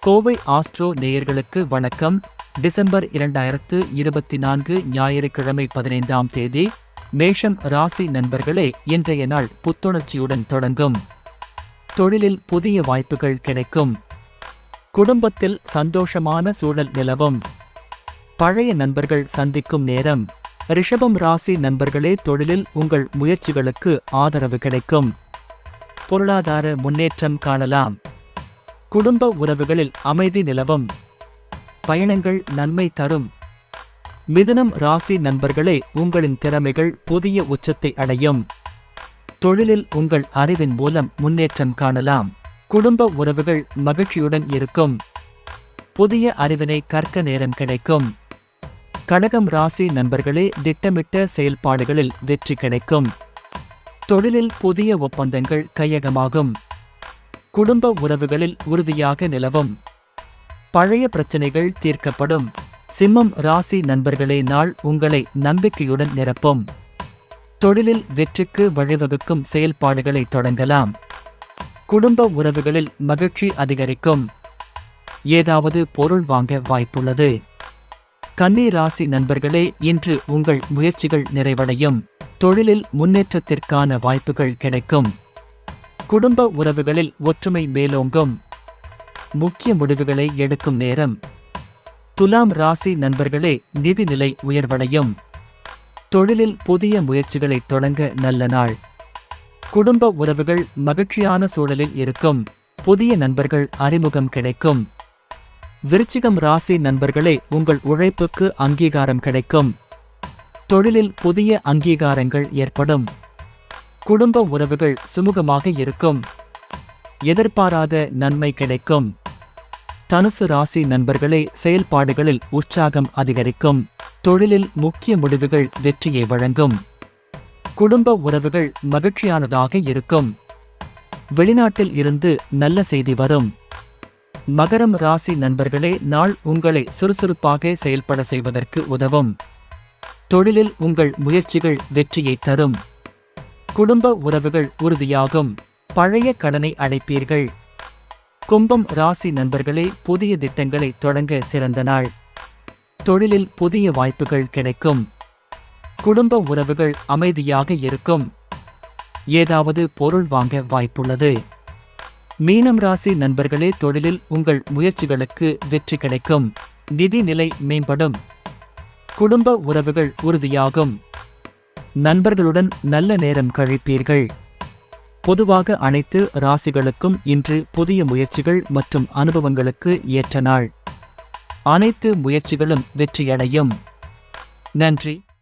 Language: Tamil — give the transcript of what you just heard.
கோவை ஆஸ்ட்ரோ நேயர்களுக்கு வணக்கம். டிசம்பர் இரண்டாயிரத்து இருபத்தி நான்கு ஞாயிற்றுக்கிழமை பதினைந்தாம் தேதி மேஷம் ராசி நண்பர்களே இன்றைய நாள் புத்துணர்ச்சியுடன் தொடங்கும். தொழிலில் புதிய வாய்ப்புகள் கிடைக்கும். குடும்பத்தில் சந்தோஷமான சூழல் நிலவும். பழைய நண்பர்கள் சந்திக்கும் நேரம். ரிஷபம் ராசி நண்பர்களே தொழிலில் உங்கள் முயற்சிகளுக்கு ஆதரவு கிடைக்கும். பொருளாதார முன்னேற்றம் காணலாம். குடும்ப உறவுகளில் அமைதி நிலவும். பயணங்கள் நன்மை தரும். மிதுனம் ராசி நண்பர்களே உங்களின் திறமைகள் புதிய உச்சத்தை அடையும். தொழிலில் உங்கள் அறிவின் மூலம் முன்னேற்றம் காணலாம். குடும்ப உறவுகள் மகிழ்ச்சியுடன் இருக்கும். புதிய அறிவினை கற்க நேரம் கிடைக்கும். கடகம் ராசி நண்பர்களே திட்டமிட்ட செயல்பாடுகளில் வெற்றி கிடைக்கும். தொழிலில் புதிய ஒப்பந்தங்கள் கையகமாகும். குடும்ப உறவுகளில் உறுதியாக நிலவும். பழைய பிரச்சனைகள் தீர்க்கப்படும். சிம்மம் ராசி நண்பர்களே நாள் உங்களை நம்பிக்கையுடன் நிரப்பும். தொழிலில் வெற்றிக்கு வழிவகுக்கும் செயல்பாடுகளை தொடங்கலாம். குடும்ப உறவுகளில் மகிழ்ச்சி அதிகரிக்கும். ஏதாவது பொருள் வாங்க வாய்ப்புள்ளது. கன்னி ராசி நண்பர்களே இன்று உங்கள் முயற்சிகள் நிறைவடையும். தொழிலில் முன்னேற்றத்திற்கான வாய்ப்புகள் கிடைக்கும். குடும்ப உறவுகளில் ஒற்றுமை மேலோங்கும். முக்கிய முடிவுகளை எடுக்கும் நேரம். துலாம் ராசி நண்பர்களே நிதிநிலை உயர்வடையும். தொழிலில் புதிய முயற்சிகளை தொடங்க நல்ல நாள். குடும்ப உறவுகள் மகிழ்ச்சியான சூழலில் இருக்கும். புதிய நண்பர்கள் அறிமுகம் கிடைக்கும். விருச்சிகம் ராசி நண்பர்களே உங்கள் உழைப்புக்கு அங்கீகாரம் கிடைக்கும். தொழிலில் புதிய அங்கீகாரங்கள் ஏற்படும். குடும்ப உறவுகள் சுமூகமாக இருக்கும். எதிர்பாராத நன்மை கிடைக்கும். தனுசு ராசி நண்பர்களே செயல்பாடுகளில் உற்சாகம் அதிகரிக்கும். தொழிலில் முக்கிய முடிவுகள் வெற்றியை வழங்கும். குடும்ப உறவுகள் மகிழ்ச்சியானதாக இருக்கும். வெளிநாட்டில் இருந்து நல்ல செய்தி வரும். மகரம் ராசி நண்பர்களே நாள் உங்களை சுறுசுறுப்பாக செயல்பட செய்வதற்கு உதவும். தொழிலில் உங்கள் முயற்சிகள் வெற்றியை தரும். குடும்ப உறவுகள் உறுதியாகும். பழைய கடனை அடைப்பீர்கள். கும்பம் ராசி நண்பர்களே புதிய திட்டங்களை தொடங்க சிறந்த நாள். தொழிலில் புதிய வாய்ப்புகள் கிடைக்கும். குடும்ப உறவுகள் அமைதியாக இருக்கும். ஏதாவது பொருள் வாங்க வாய்ப்புள்ளது. மீனம் ராசி நண்பர்களே தொழிலில் உங்கள் முயற்சிகளுக்கு வெற்றி கிடைக்கும். நிதி நிலை மேம்படும். குடும்ப உறவுகள் உறுதியாகும். நண்பர்களுடன் நல்ல நேரம் கழிப்பீர்கள். பொதுவாக அனைத்து ராசிகளுக்கும் இன்று புதிய முயற்சிகள் மற்றும் அனுபவங்களுக்கு ஏற்ற நாள். அனைத்து முயற்சிகளும் வெற்றியடையும். நன்றி.